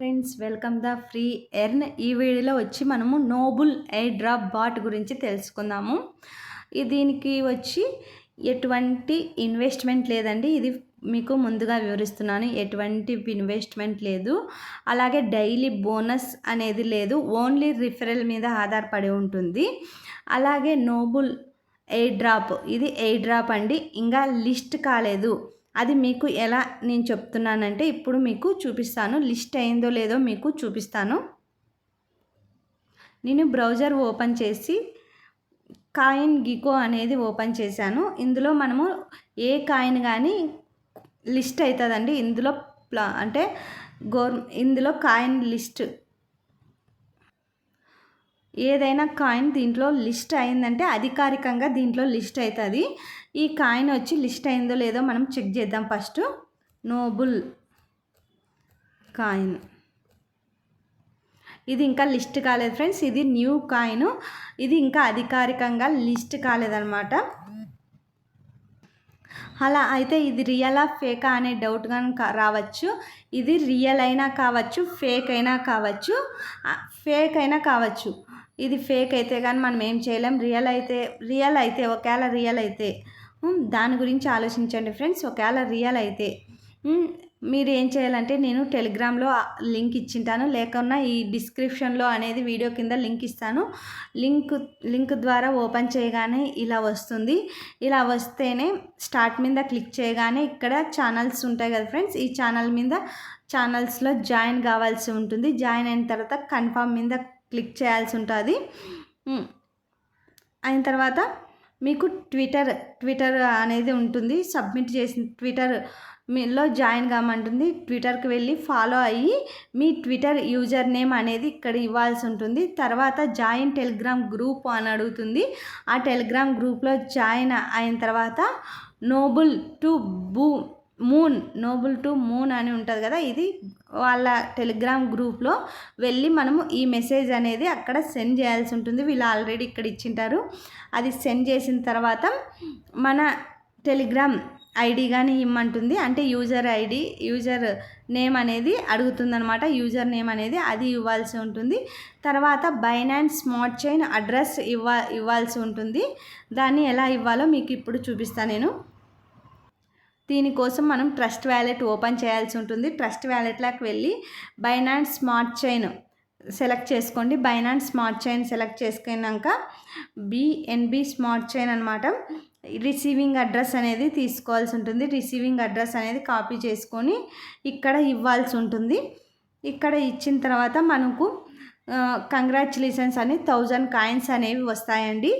Friends welcome the free earn ఈ వీడియోలో వచ్చి మనము నోబుల్ ఎయిర్ డ్రాప్ బాట్ గురించి తెలుసుకుందాము. దీనికి వచ్చి ఎటువంటి ఇన్వెస్ట్మెంట్ లేదండి. ఇది మీకు ముందుగా వివరిస్తున్నాను. ఎటువంటి ఇన్వెస్ట్మెంట్ లేదు. అలాగే డైలీ బోనస్ అనేది లేదు. ఓన్లీ రిఫరల్ మీద ఆధారపడి ఉంటుంది. అలాగే నోబుల్ ఎయిర్ డ్రాప్ ఇది ఎయిర్ డ్రాప్ అండి. ఇంకా లిస్ట్ కాలేదు. అది మీకు ఎలా నేను చెప్తున్నానంటే ఇప్పుడు మీకు చూపిస్తాను లిస్ట్ అయిందో లేదో మీకు చూపిస్తాను. నేను బ్రౌజర్ ఓపెన్ చేసి కాయిన్ గికో అనేది ఓపెన్ చేశాను. ఇందులో మనము ఏ కాయిన్ కానీ లిస్ట్ అవుతుందండి ఇందులో అంటే గోర్ ఇందులో కాయిన్ లిస్ట్ ఏదైనా కాయిన్ దీంట్లో లిస్ట్ అయిందంటే అధికారికంగా దీంట్లో లిస్ట్ అవుతుంది. ఈ కాయిన్ వచ్చి లిస్ట్ అయిందో లేదో మనం చెక్ చేద్దాం ఫస్ట్. Nobel coin. ఇది ఇంకా లిస్ట్ కాలేదు ఫ్రెండ్స్. ఇది న్యూ కాయిన్. ఇది ఇంకా అధికారికంగా లిస్ట్ కాలేదన్నమాట. అలా అయితే ఇది రియలా ఫేకా అనే డౌట్ కానీ రావచ్చు. ఇది రియల్ అయినా కావచ్చు ఫేక్ అయినా కావచ్చు ఫేక్ అయినా కావచ్చు. ఇది ఫేక్ అయితే కానీ మనం ఏం చేయలేం. రియల్ అయితే రియల్ అయితే ఒకవేళ రియల్ అయితే దాని గురించి ఆలోచించండి ఫ్రెండ్స్ ఒకవేళ రియల్ అయితే మీరు ఏం చేయాలంటే నేను టెలిగ్రామ్లో లింక్ ఇచ్చింటాను. లేకున్నా ఈ డిస్క్రిప్షన్లో అనేది వీడియో కింద లింక్ ఇస్తాను. లింక్ లింక్ ద్వారా ఓపెన్ చేయగానే ఇలా వస్తుంది. ఇలా వస్తేనే స్టార్ట్ మీద క్లిక్ చేయగానే ఇక్కడ ఛానల్స్ ఉంటాయి కదా ఫ్రెండ్స్ ఈ ఛానల్ మీద ఛానల్స్లో జాయిన్ కావాల్సి ఉంటుంది. జాయిన్ అయిన తర్వాత కన్ఫామ్ మీద క్లిక్ చేయాల్సి ఉంటుంది. అయిన తర్వాత మీకు ట్విట్టర్ ట్విట్టర్ అనేది ఉంటుంది. సబ్మిట్ చేసిన ట్విట్టర్ మీలో జాయిన్ కామంటుంది. ట్విట్టర్కి వెళ్ళి ఫాలో అయ్యి మీ ట్విట్టర్ యూజర్ నేమ్ అనేది ఇక్కడ ఇవ్వాల్సి ఉంటుంది. తర్వాత జాయిన్ టెలిగ్రామ్ గ్రూప్ అని అడుగుతుంది. ఆ టెలిగ్రామ్ గ్రూప్లో జాయిన్ అయిన తర్వాత నోబుల్ టు బూ మూన్ నోబుల్ టు మూన్ అని ఉంటుంది కదా ఇది వాళ్ళ టెలిగ్రామ్ గ్రూప్లో వెళ్ళి మనము ఈ మెసేజ్ అనేది అక్కడ సెండ్ చేయాల్సి ఉంటుంది. వీళ్ళు ఆల్రెడీ ఇక్కడ ఇచ్చింటారు. అది సెండ్ చేసిన తర్వాత మన టెలిగ్రామ్ ఐడి కానీ ఇమ్మంటుంది. అంటే యూజర్ ఐడి యూజర్ నేమ్ అనేది అడుగుతుందనమాట యూజర్ నేమ్ అనేది అది ఇవ్వాల్సి ఉంటుంది. తర్వాత బైనాన్స్ స్మార్ట్ చైన్ అడ్రస్ ఇవ్వ ఇవ్వాల్సి ఉంటుంది. దాన్ని ఎలా ఇవ్వాలో మీకు ఇప్పుడు చూపిస్తాను నేను. దీనికోసం మనం ట్రస్ట్ వ్యాలెట్ ఓపెన్ చేయాల్సి ఉంటుంది. ట్రస్ట్ వ్యాలెట్లోకి వెళ్ళి బైనాన్స్ స్మార్ట్ చైన్ సెలెక్ట్ చేసుకోండి. బైనాన్స్ స్మార్ట్ చైన్ సెలెక్ట్ చేసుకున్నాక బిఎన్బి స్మార్ట్ చైన్ అనమాట రిసీవింగ్ అడ్రస్ అనేది తీసుకోవాల్సి ఉంటుంది. రిసీవింగ్ అడ్రస్ అనేది కాపీ చేసుకొని ఇక్కడ ఇవ్వాల్సి ఉంటుంది. ఇక్కడ ఇచ్చిన తర్వాత మనకు కంగ్రాచులేషన్స్ అని థౌజండ్ కాయిన్స్ అనేవి వస్తాయండి.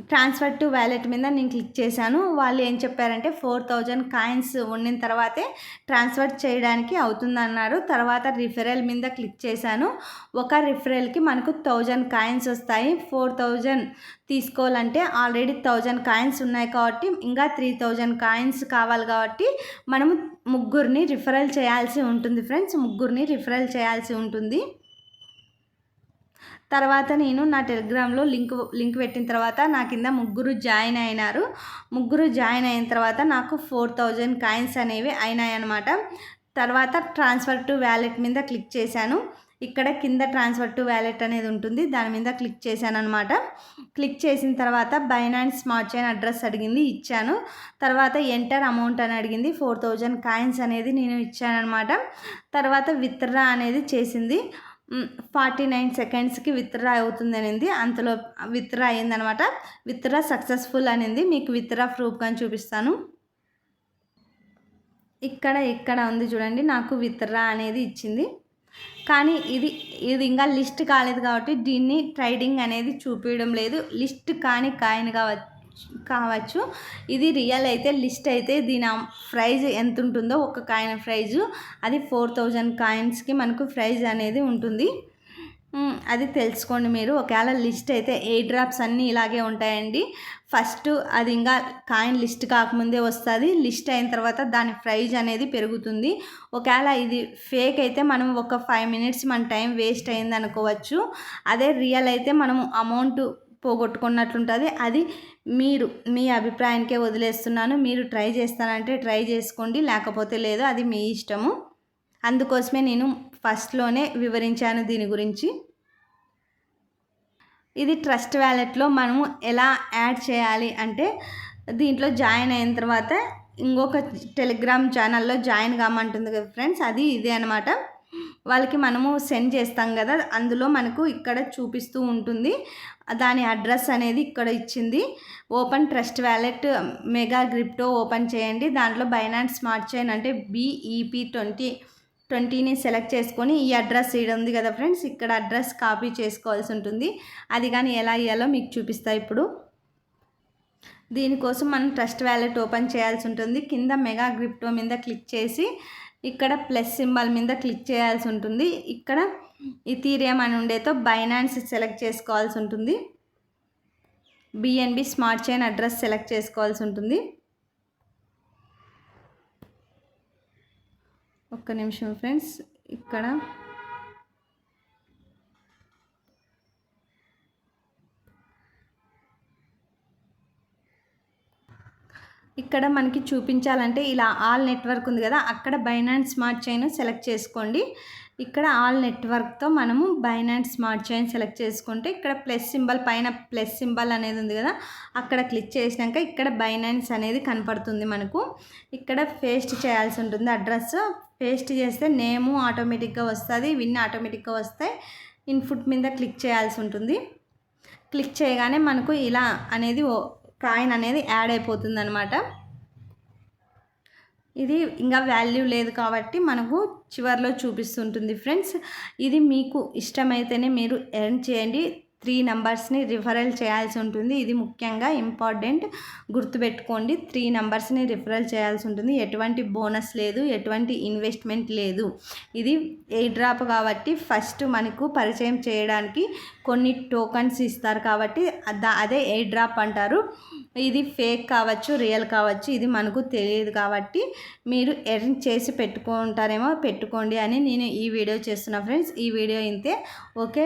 ట్రాన్స్ఫర్ టు వ్యాలెట్ మీద నేను క్లిక్ చేశాను. వాళ్ళు ఏం చెప్పారంటే ఫోర్ థౌజండ్ కాయిన్స్ ఉండిన తర్వాతే ట్రాన్స్ఫర్ చేయడానికి అవుతుందన్నారు. తర్వాత రిఫరల్ మీద క్లిక్ చేశాను. ఒక రిఫరల్కి మనకు థౌజండ్ కాయిన్స్ వస్తాయి. ఫోర్ థౌజండ్ తీసుకోవాలంటే ఆల్రెడీ థౌజండ్ కాయిన్స్ ఉన్నాయి కాబట్టి ఇంకా త్రీ థౌజండ్ కాయిన్స్ కావాలి కాబట్టి మనము ముగ్గురిని రిఫరల్ చేయాల్సి ఉంటుంది ఫ్రెండ్స్. ముగ్గురిని రిఫరల్ చేయాల్సి ఉంటుంది. తర్వాత నేను నా టెలిగ్రామ్లో లింక్ లింక్ పెట్టిన తర్వాత నా కింద ముగ్గురు జాయిన్ అయినారు. ముగ్గురు జాయిన్ అయిన తర్వాత నాకు ఫోర్ థౌజండ్ కాయిన్స్ అనేవి అయినాయి అనమాట తర్వాత ట్రాన్స్ఫర్ టు వ్యాలెట్ మీద క్లిక్ చేశాను. ఇక్కడ కింద ట్రాన్స్ఫర్ టు వ్యాలెట్ అనేది ఉంటుంది. దాని మీద క్లిక్ చేశాను అనమాట క్లిక్ చేసిన తర్వాత బైనాన్స్ స్మార్ట్ చైన్ అడ్రస్ అడిగింది ఇచ్చాను. తర్వాత ఎంటర్ అమౌంట్ అని అడిగింది ఫోర్ థౌజండ్ కాయిన్స్ అనేది నేను ఇచ్చాను అనమాట తర్వాత విత్డ్రా అనేది చేసింది. ఫార్టీ నైన్ సెకండ్స్కి విత్డ్రా అవుతుంది అనింది అంతలో విత్డ్రా అయిందనమాట విత్డ్రా సక్సెస్ఫుల్ అనింది. మీకు విత్డ్రా ప్రూఫ్ కానీ చూపిస్తాను. ఇక్కడ ఇక్కడ ఉంది చూడండి. నాకు విత్డ్రా అనేది ఇచ్చింది. కానీ ఇది ఇది ఇంకా లిస్ట్ కాలేదు కాబట్టి దీన్ని ట్రైడింగ్ అనేది చూపించడం లేదు. లిస్ట్ కానీ కాయిన్గా కావచ్చు. ఇది రియల్ అయితే లిస్ట్ అయితే దీని ప్రైజ్ ఎంత ఉంటుందో ఒక కాయిన్ ప్రైజు. అది ఫోర్ థౌజండ్ కాయిన్స్కి మనకు ప్రైజ్ అనేది ఉంటుంది. అది తెలుసుకోండి మీరు. ఒకవేళ లిస్ట్ అయితే ఏ డ్రాప్స్ అన్నీ ఇలాగే ఉంటాయండి. ఫస్ట్ అది ఇంకా కాయిన్ లిస్ట్ కాకముందే వస్తుంది. లిస్ట్ అయిన తర్వాత దాని ప్రైజ్ అనేది పెరుగుతుంది. ఒకవేళ ఇది ఫేక్ అయితే మనం ఒక ఫైవ్ మినిట్స్ మన టైం వేస్ట్ అయింది అనుకోవచ్చు అదే రియల్ అయితే మనము అమౌంట్ పోగొట్టుకున్నట్లుంటుంది. అది మీరు మీ అభిప్రాయానికే వదిలేస్తున్నాను. మీరు ట్రై చేస్తానంటే ట్రై చేసుకోండి. లేకపోతే లేదు అది మీ ఇష్టము. అందుకోసమే నేను ఫస్ట్లోనే వివరించాను దీని గురించి. ఇది ట్రస్ట్ వ్యాలెట్లో మనము ఎలా యాడ్ చేయాలి అంటే దీంట్లో జాయిన్ అయిన తర్వాత ఇంకొక టెలిగ్రామ్ ఛానల్లో జాయిన్ కామంటుంది కదా ఫ్రెండ్స్ అది ఇదే అనమాట వాళ్ళకి మనము సెండ్ చేస్తాం కదా అందులో మనకు ఇక్కడ చూపిస్తూ ఉంటుంది. దాని అడ్రస్ అనేది ఇక్కడ ఇచ్చింది. Open trust wallet mega crypto open చేయండి. దాంట్లో బైనాన్స్ స్మార్ట్ చైన్ అంటే బీఈపీ ట్వంటీ ట్వంటీని సెలెక్ట్ చేసుకొని ఈ అడ్రస్ ఇక్కడ ఉంది కదా ఫ్రెండ్స్ ఇక్కడ అడ్రస్ కాపీ చేసుకోవాల్సి ఉంటుంది. అది కానీ ఎలా ఇవ్వాలో మీకు చూపిస్తా ఇప్పుడు. దీనికోసం మనం ట్రస్ట్ వ్యాలెట్ ఓపెన్ చేయాల్సి ఉంటుంది. కింద మెగా గ్రిప్టో మీద క్లిక్ చేసి ఇక్కడ ప్లస్ సింబల్ మీద క్లిక్ చేయాల్సి ఉంటుంది. ఇక్కడ ఇథీరియం అని ఉండేతో బైనాన్స్ సెలెక్ట్ చేసుకోవాల్సి ఉంటుంది. BNB smart chain address select చేసుకోవాల్సి ఉంటుంది. ఒక్క నిమిషం ఫ్రెండ్స్ ఇక్కడ ఇక్కడ మనకి చూపించాలంటే ఇలా ఆల్ నెట్వర్క్ ఉంది కదా అక్కడ బైనాన్స్ స్మార్ట్ చైన్ సెలెక్ట్ చేసుకోండి. ఇక్కడ ఆల్ నెట్వర్క్తో మనము బైనాన్స్ స్మార్ట్ చైన్ సెలెక్ట్ చేసుకుంటే ఇక్కడ ప్లస్ సింబల్ పైన ప్లస్ సింబల్ అనేది ఉంది కదా అక్కడ క్లిక్ చేసినాక ఇక్కడ బైనాన్స్ అనేది కనపడుతుంది మనకు. ఇక్కడ పేస్ట్ చేయాల్సి ఉంటుంది అడ్రస్ పేస్ట్ చేస్తే నేము ఆటోమేటిక్గా వస్తుంది విన్ ఆటోమేటిక్గా వస్తాయి ఇన్పుట్ మీద క్లిక్ చేయాల్సి ఉంటుంది. క్లిక్ చేయగానే మనకు ఇలా అనేది కాయిన్ అనేది యాడ్ అయిపోతుంది అనమాట ఇది ఇంకా వాల్యూ లేదు కాబట్టి మనకు చివరిలో చూపిస్తుంటుంది ఫ్రెండ్స్. ఇది మీకు ఇష్టమైతేనే మీరు ఎర్న్ చేయండి. త్రీ నెంబర్స్ని రిఫరల్ చేయాల్సి ఉంటుంది. ఇది ముఖ్యంగా ఇంపార్టెంట్ గుర్తుపెట్టుకోండి. త్రీ నెంబర్స్ని రిఫరల్ చేయాల్సి ఉంటుంది. ఎటువంటి బోనస్ లేదు ఎటువంటి ఇన్వెస్ట్మెంట్ లేదు. ఇది ఏ డ్రాప్ కాబట్టి ఫస్ట్ మనకు పరిచయం చేయడానికి కొన్ని టోకన్స్ ఇస్తారు కాబట్టి అదే ఏ డ్రాప్ అంటారు? ఇది ఫేక్ కావచ్చు రియల్ కావచ్చు ఇది మనకు తెలియదు కాబట్టి మీరు ఎర్న్ చేసి పెట్టుకుంటారేమో పెట్టుకోండి అని నేను ఈ వీడియో చేస్తున్నా ఫ్రెండ్స్. ఈ వీడియో ఇంతే. ఓకే?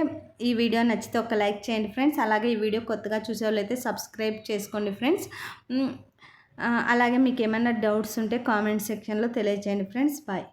ఈ వీడియో నచ్చితే ఒక లైక్ చేయండి ఫ్రెండ్స్. అలాగే ఈ వీడియో కొత్తగా చూసే సబ్స్క్రైబ్ చేసుకోండి ఫ్రెండ్స్. అలాగే మీకు ఏమైనా డౌట్స్ ఉంటే కామెంట్ సెక్షన్లో తెలియజేయండి ఫ్రెండ్స్. బాయ్.